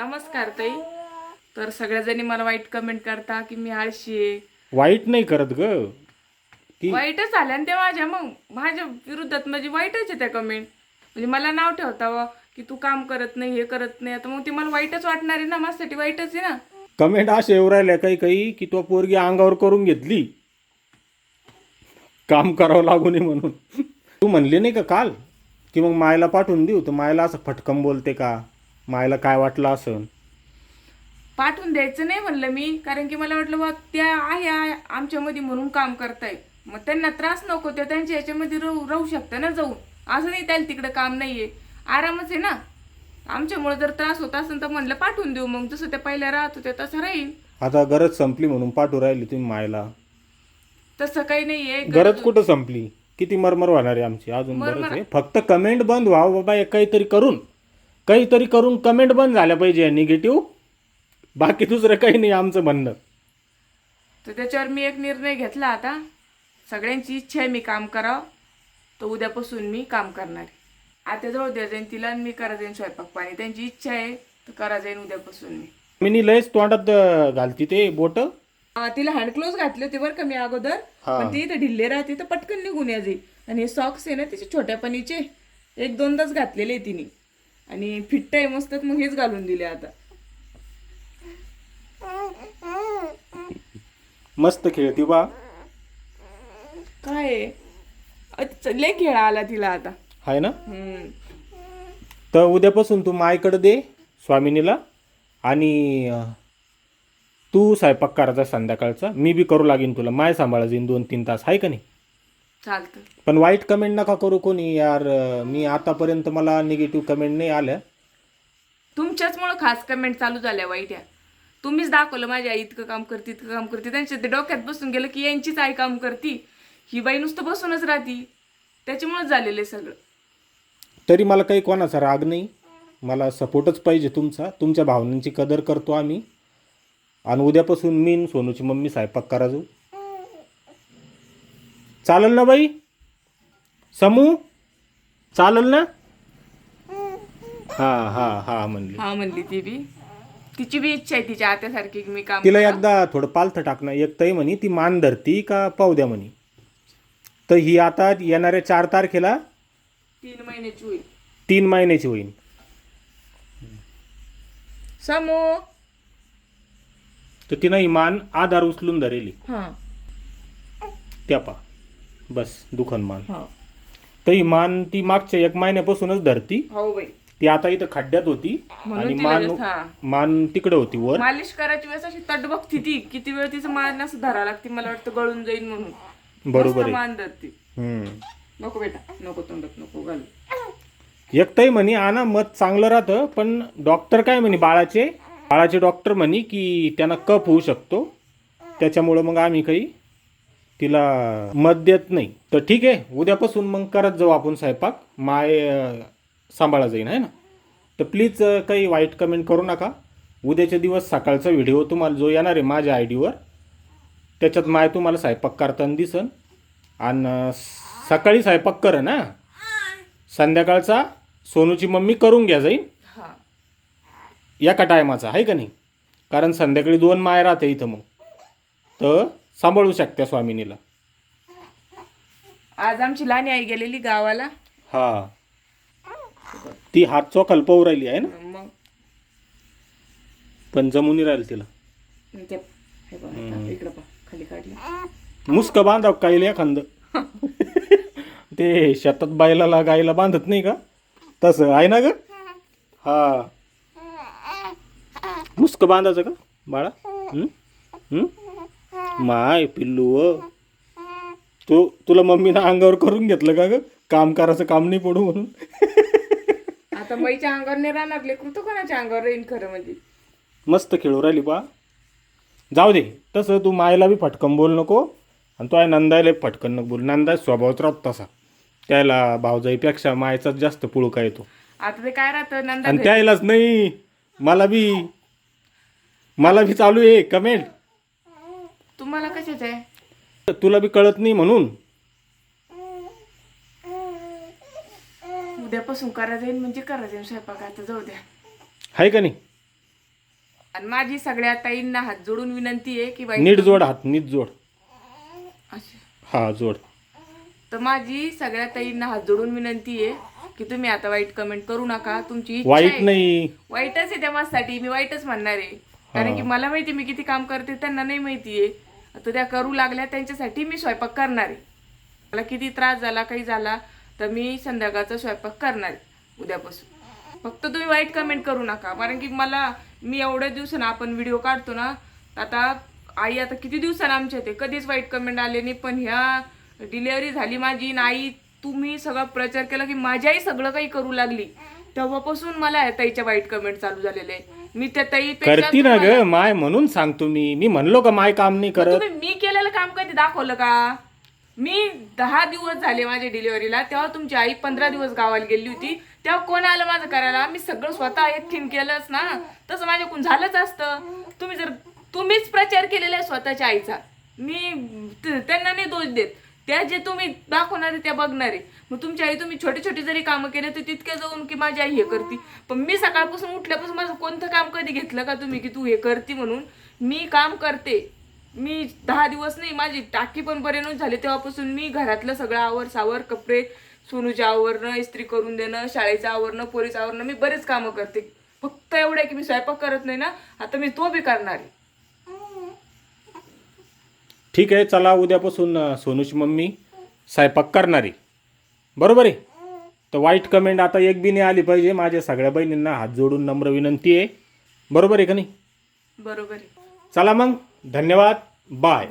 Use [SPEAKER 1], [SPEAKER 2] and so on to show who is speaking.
[SPEAKER 1] नमस्कार ताई. तर सगळ्याजणी मला वाईट कमेंट करता की मी आळशी आहे.
[SPEAKER 2] वाईट नाही करत ग. की
[SPEAKER 1] वाईटच आल्या आणि ते माझ्या मग. माझ्या विरुद्धात म्हणजे वाईटच आहे त्या कमेंट म्हणजे मला नाव ठेवता की तू काम करत नाही हे करत नाही. आता मग ते मला वाईटच वाटणार आहे ना. माझ्यासाठी वाईटच आहे ना.
[SPEAKER 2] कमेंट असे येऊ राहिल्या काही काही की तो पोरगी अंगावर करून घेतली. काम करावं लागू नये म्हणून. तू म्हणली नाही का काल? की मग मायला पाठवून देऊ. तर मायला असं फटकम बोलते का? मायला काय वाटलं असं
[SPEAKER 1] पाठवून द्यायचं नाही म्हणलं मी कारण की मला वाटलं बा त्या आहे आहे आमच्यामध्ये म्हणून काम करताय. मग त्यांना त्रास नको ते त्यांच्या याच्यामध्ये राहू राहू शकतं ना जाऊन. असं नाही त्याला तिकडे काम नाहीये. आरामच आहे ना? आमच्यामुळे जर त्रास होत असेल तर म्हणलं पाठवून देऊ मग जसं ते पहिल्या राहत होते तसं राहील.
[SPEAKER 2] आता गरज संपली म्हणून पाठवू राहिली तुम्ही मायला.
[SPEAKER 1] तसं काही नाहीये
[SPEAKER 2] गरज कुठं संपली? किती मरमर होणार आहे आमची? अजून आहे. फक्त कमेंट बंद व्हावं बाबा हे काहीतरी करून. काहीतरी करून कमेंट बंद झाल्या पाहिजे निगेटिव्ह बाकी दुसरं काही नाही आमचं म्हणणं.
[SPEAKER 1] तर त्याच्यावर मी एक निर्णय घेतला आता. सगळ्यांची इच्छा आहे मी काम करावं. तर उद्यापासून मी काम करणार आता जवळ द्या जाईन तिला आणि मी करा जाईन स्वयंपाक पाणी. त्यांची इच्छा आहे तर करा जाईन उद्यापासून मी.
[SPEAKER 2] मी लयच तोंडात घालती ते बोट.
[SPEAKER 1] हा, तिला हँड क्लोज घातले होते बरं का मी अगोदर. पण ती इथं ढिल्ले राहते तर पटकन निघून यायचे. आणि हे सॉक्स आहे ना तिचे छोट्या पणीचे एक दोनदाच घातलेले आहे तिने. आणि फिट्ट आहे मस्त मग हेच घालून दिले आता.
[SPEAKER 2] मस्त खेळती बा
[SPEAKER 1] काय लय खेळा आला तिला आता.
[SPEAKER 2] आहे ना?
[SPEAKER 1] हम्म.
[SPEAKER 2] तर उद्यापासून तू मायकडे दे स्वामिनीला. आणि अं, तू स्वयंपाक करायचा संध्याकाळचा. मी बी करू लागेन तुला. माय सांभाळा जाईन दोन तीन तास. आहे का नाही?
[SPEAKER 1] चालतं.
[SPEAKER 2] पण वाईट कमेंट नका करू कोणी यार. मी आतापर्यंत मला निगेटिव्ह कमेंट नाही आल्या.
[SPEAKER 1] तुमच्याचमुळं खास कमेंट चालू झाल्या वाईट या. तुम्हीच दाखवलं माझी आई इतकं काम करते इतकं काम करते. त्यांच्या ते डोक्यात बसून गेलं की यांचीच आई काम करती. ही बाई नुसतं बसूनच राहती. त्याच्यामुळेच झालेलं आहे सगळं.
[SPEAKER 2] तरी मला काही कोणाचा राग नाही. मला सपोर्टच पाहिजे तुमचा. तुमच्या भावनांची कदर करतो आम्ही. आणि उद्यापासून मी सोनूची मम्मी स्वयंपाक करा जाऊ चालेल ना बाई? समू? चालेल ना? हा हा हा म्हणली.
[SPEAKER 1] हा म्हणली ती बी. तिची बी इच्छा आहे तिच्या आत्यासारखी की मी काम
[SPEAKER 2] तिला एकदा थोडं पालथं टाकणं एक तई म्हणी ती मान धरती का पावद्या म्हणी. तर ही आता येणाऱ्या चार तारखेला
[SPEAKER 1] तीन महिन्याची होईल.
[SPEAKER 2] तीन महिन्याची होईल
[SPEAKER 1] समो!
[SPEAKER 2] तर तिनं ही मान आधार उचलून धरेली.
[SPEAKER 1] हा.
[SPEAKER 2] त्या पा बस दुखन मान.
[SPEAKER 1] हा.
[SPEAKER 2] तर मान ती मागच्या एक महिन्यापासूनच धरती.
[SPEAKER 1] हो बाई.
[SPEAKER 2] ती आता इथं खड्ड्यात होती.
[SPEAKER 1] म्हणून
[SPEAKER 2] आणि
[SPEAKER 1] तिला
[SPEAKER 2] मान
[SPEAKER 1] जास्त- हा.
[SPEAKER 2] मान तिकडे होती वर.
[SPEAKER 1] मालिश करायची वेळेस अशी तट बघती ती. किती वेळ तिचं मान असं धरावं लागते मला वाटतं गळून जाईल म्हणून.
[SPEAKER 2] बरोबर
[SPEAKER 1] मस्त
[SPEAKER 2] आहे.
[SPEAKER 1] मान धरती.
[SPEAKER 2] हम्म.
[SPEAKER 1] नको बेटा नको तोंडात नको घालू.
[SPEAKER 2] एक तई म्हणे आणा मत चांगलं राहतं पण डॉक्टर काय म्हणे बाळाचे? बाळाचे डॉक्टर म्हणे की त्यांना कप होऊ शकतो. त्याच्यामुळं मग आम्ही काही तिला मत देत नाही. तर ठीक आहे उद्यापासून मग करत जाऊ आपण स्वयंपाक. माय सांभाळा जाईन आहे ना? तर प्लीज काही वाईट कमेंट करू नका. उद्याच्या दिवस सकाळचा व्हिडिओ तुम्हाला जो येणार आहे माझ्या आय डीवर त्याच्यात माय तुम्हाला स्वयंपाक करताना दिसन. आणि सकाळी स्वयंपाक कर ना संध्याकाळचा सोनूची मम्मी करून घ्या जाईन.
[SPEAKER 1] हा.
[SPEAKER 2] एका टायमाचा आहे का नाही? कारण संध्याकाळी दोन माय राहते इथं मग. तर सांभाळू शकत्या स्वामिनीला.
[SPEAKER 1] आज आमची लहानी आई गेलेली गावाला.
[SPEAKER 2] हा. ती हात चोखाल पाहू राहिली आहे ना?
[SPEAKER 1] मग.
[SPEAKER 2] पण जमुनी राहील तिला.
[SPEAKER 1] ते हे बघ, आता इकडं पहा खाली काढली.
[SPEAKER 2] मुस्क बांधा काहीला एखांद? ते शेतात बैलाला गाईला बांधत नाही का? तसं आहे ना ग? हा. मुस्क बांधायचं का बाळा? हं? हं? माय पिल्लू व. तू तुला मम्मीनं अंगावर करून घेतलं का ग? काम करायचं काम नाही पडू म्हणून.
[SPEAKER 1] आता मैच्या अंगावर नाही राहणार लेकरू तो कोणाच्या अंगावर राहीन खरं म्हणजे?
[SPEAKER 2] मस्त खेळू राहिली बा. जाऊ दे तसं तू मायला बी फटकन बोल नको. आणि तो आहे नंदायला फटकन नको बोल. नंदा स्वभावच राहत तसा. त्याला भावजाईपेक्षा मायचाच जास्त पुळका येतो.
[SPEAKER 1] आता ते काय राहतं? नंदा
[SPEAKER 2] आणि त्यालाच नाही. मला बी मला बी चालू आहे कमेंट.
[SPEAKER 1] तुम्हाला कशाच आहे?
[SPEAKER 2] तुला बी कळत नाही म्हणून.
[SPEAKER 1] उद्यापासून करा जाईल म्हणजे करा जाईल स्वयंपाक आता जाऊ द्या.
[SPEAKER 2] आहे का नाही?
[SPEAKER 1] आणि माझी सगळ्या ताईंना हात जोडून विनंती आहे की वाईट
[SPEAKER 2] नीट जोड हात नीट जोड. हा जोड.
[SPEAKER 1] तर माझी सगळ्या ताईंना हात जोडून विनंती आहे की तुम्ही आता वाईट कमेंट करू नका. तुमची इच्छा
[SPEAKER 2] वाईट
[SPEAKER 1] आहे.
[SPEAKER 2] नाही.
[SPEAKER 1] वाईटच आहे त्या माझ्यासाठी मी वाईटच म्हणणार आहे. कारण की मला माहिती मी किती काम करते त्यांना नाही माहितीये तर त्या करू लागल्या त्यांच्यासाठी मी स्वयंपाक करणार आहे. मला किती त्रास झाला काही झाला तर मी संध्याकाळचा स्वयंपाक करणार आहे उद्यापासून. फक्त तुम्ही वाईट कमेंट करू नका कारण की मला मी एवढ्या दिवसानं आपण व्हिडिओ काढतो ना आता आई आता किती दिवसानं आमच्या ते कधीच वाईट कमेंट आले नाही पण ह्या डिलेवरी झाली माझी आणि आई तुम्ही सगळा प्रचार केला की माझी आई सगळं काही करू लागली. तेव्हापासून मला ताईच्या वाईट कमेंट चालू झालेले आहे. मी त्या ताईपेक्षा
[SPEAKER 2] करती ना ग माय म्हणून सांगतो मी. मी म्हणलो का माय काम नाही करत
[SPEAKER 1] तुम्ही मी केलेलं काम कधी दाखवलं का? मी दहा दिवस झाले माझ्या डिलिव्हरीला तेव्हा तुमची आई पंधरा दिवस गावाला गेली होती. तेव्हा कोण आलं माझं करायला? मी सगळं स्वतः एकटीन केलंच ना. तसं माझ्याकडून झालंच असतं. तुम्ही जर तुम्हीच प्रचार केलेला आहे स्वतःच्या आईचा. मी त्यांना नाही दोष देत. त्या जे तुम्ही दाखवणारे त्या बघणारे. मग तुमची आई तुम्ही छोटे छोटे जरी कामं केले तर तितके जाऊन की माझी आई हे करते. पण मी सकाळपासून उठल्यापासून माझं कोणतं काम कधी घेतलं का तुम्ही की तू हे करते म्हणून? मी काम करते. मी दहा दिवस नाही माझी टाकी पण बरे नव्हती झाली. तेव्हापासून मी घरातलं सगळं आवर सावर कपडे सोनूच्या आवरणं इस्त्री करून देणं शाळेचं आवरणं पोरीचं आवरणं मी बरेच कामं करते. फक्त एवढं आहे की मी स्वयंपाक करत नाही ना आता मी तो बी करणार. आहे
[SPEAKER 2] ठीक आहे चला उद्यापासून सोनूची मम्मी स्वयंपाक करणारी. बरोबर आहे? तर वाईट कमेंट आता एक बी नाही आली पाहिजे. माझ्या सगळ्या बहिणींना हात जोडून नम्र विनंती आहे. बरोबर आहे का नाही?
[SPEAKER 1] बरोबर आहे.
[SPEAKER 2] चला मग धन्यवाद.
[SPEAKER 1] बाय